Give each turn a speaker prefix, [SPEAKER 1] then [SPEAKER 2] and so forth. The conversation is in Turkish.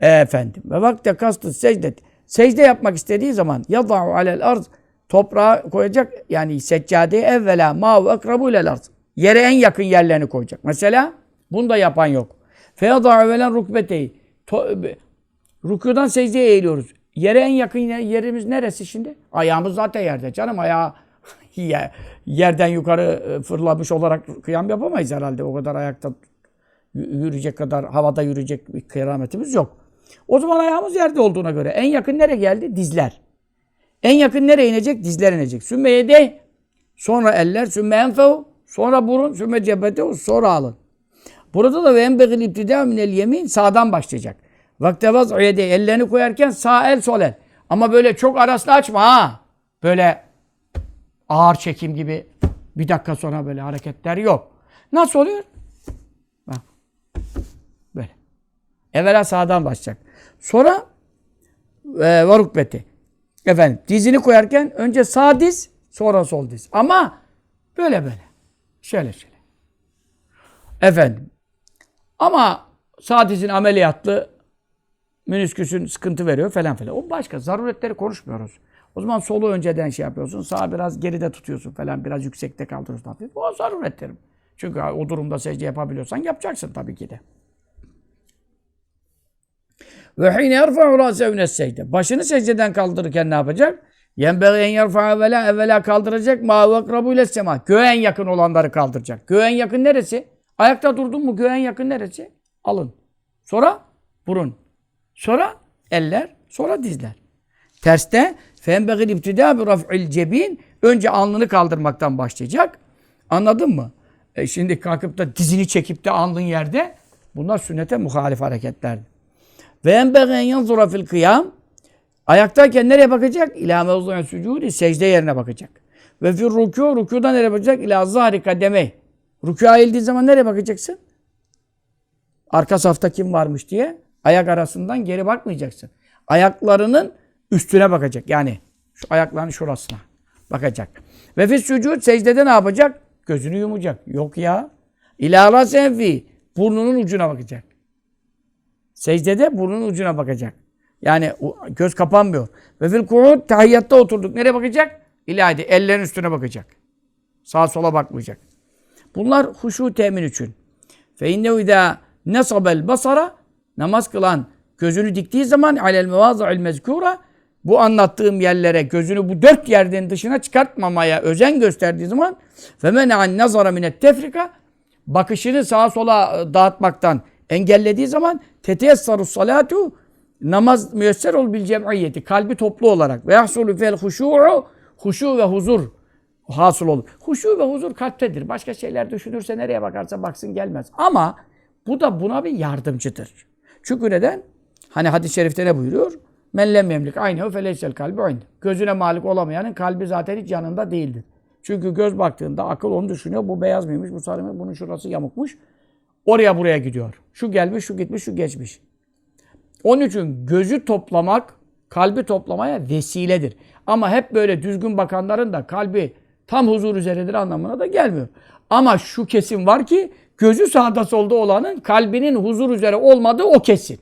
[SPEAKER 1] Efendim. Ve vakte kastı secdet. Secde yapmak istediği zaman yada'u alel arz toprağa koyacak yani seccadeye evvela ma ve akrabu ilel arz. Yere en yakın yerlerini koyacak. Mesela bunu da yapan yok. Feyada'u evvelen rukbeteyi. Rükudan secdeye eğiliyoruz. Yere en yakın yer- yerimiz neresi şimdi? Ayağımız zaten yerde. Canım ayağı ye- yerden yukarı e, fırlamış olarak kıyam yapamayız herhalde. O kadar ayakta yürüyecek kadar, havada yürüyecek bir kerametimiz yok. O zaman ayağımız yerde olduğuna göre en yakın nereye geldi? Dizler. En yakın nereye inecek? Dizler inecek. Sümme yedey, sonra eller, sümme enfehu, sonra burun, sümme cebetehu, sonra alın. Burada da ve enbegil ibtida minel yemin sağdan başlayacak. Vakte vaz yede ellerini koyarken sağ el sol el. Ama böyle çok arasını açma ha. Böyle ağır çekim gibi bir dakika sonra böyle hareketler yok. Nasıl oluyor? Bak. Böyle. Evvela sağdan başlayacak. Sonra e, varukbeti. Efendim dizini koyarken önce sağ diz sonra sol diz. Ama böyle böyle. Şöyle şöyle. Efendim. Ama sağ dizin ameliyatlı menisküsün sıkıntı veriyor falan filan. O başka. Zaruretleri konuşmuyoruz. O zaman solu önceden şey yapıyorsun. Sağ biraz geride tutuyorsun falan. Biraz yüksekte kaldırıyorsun hafif. O zaruretlerim. Çünkü o durumda secde yapabiliyorsan yapacaksın tabii ki de. Ve hine yerfa'u râsehu mines secde. Başını secdeden kaldırırken ne yapacak? Yenbeği en yerfa'a evvela evvela kaldıracak. Ma ve akrabu ile sema. Göğe en yakın olanları kaldıracak. Göğe en yakın neresi? Ayakta durdun mu göğe en yakın neresi? Alın. Sonra burun. Sonra eller. Sonra dizler. Terste fenbegil ibtida bi raf'il cebin. Önce alnını kaldırmaktan başlayacak. Anladın mı? E şimdi kalkıp da dizini çekip de alnın yerde bunlar sünnete muhalif hareketler. Ve en yanzura fil kıyam. Ayaktayken nereye bakacak? İlâ mevzu'en sücûdi. Secde yerine bakacak. Ve fil rükû. Rükûda nereye bakacak? İlâ zâhri kademey. Rükûa eğildiği zaman nereye bakacaksın? Arka safta kim varmış diye ayak arasından geri bakmayacaksın. Ayaklarının üstüne bakacak. Yani şu ayakların şurasına bakacak. Ve fis sucud secdede ne yapacak? Gözünü yumacak. Yok ya. İlâ senfi. Burnunun ucuna bakacak. Secdede burnunun ucuna bakacak. Yani göz kapanmıyor. Ve fil ku'ud tahiyyatta oturduk. Nereye bakacak? İlahide ellerin üstüne bakacak. Sağa sola bakmayacak. Bunlar huşu temin için. Fe innehu idâ nesabel basara namaz kılan gözünü diktiği zaman alel mevâza'il mezkûra bu anlattığım yerlere gözünü bu dört yerden dışına çıkartmamaya özen gösterdiği zaman ve men'an nazara minet tefrika bakışını sağa sola e, dağıtmaktan engellediği zaman teteyessaru salatu namaz müyesser ol bil cem'iyeti kalbi toplu olarak ve yahsulu fel huşu'u huşu ve huzur hasıl olur. Huşu ve huzur kalptedir. Başka şeyler düşünürse nereye bakarsa baksın gelmez. Ama bu da buna bir yardımcıdır. Çünkü neden? Hani hadis-i şerifte ne buyuruyor? Men lem yemlik aynehu feleysel kalbi aynı. Gözüne malik olamayanın kalbi zaten hiç yanında değildir. Çünkü göz baktığında akıl onu düşünüyor. Bu beyaz mıymış, bu sarı mı, bunun şurası yamukmuş. Oraya buraya gidiyor. Şu gelmiş, şu gitmiş, şu geçmiş. Onun için gözü toplamak, kalbi toplamaya vesiledir. Ama hep böyle düzgün bakanların da kalbi tam huzur üzeredir anlamına da gelmiyor. Ama şu kesim var ki gözü sağda solda olanın kalbinin huzur üzere olmadığı o kesin.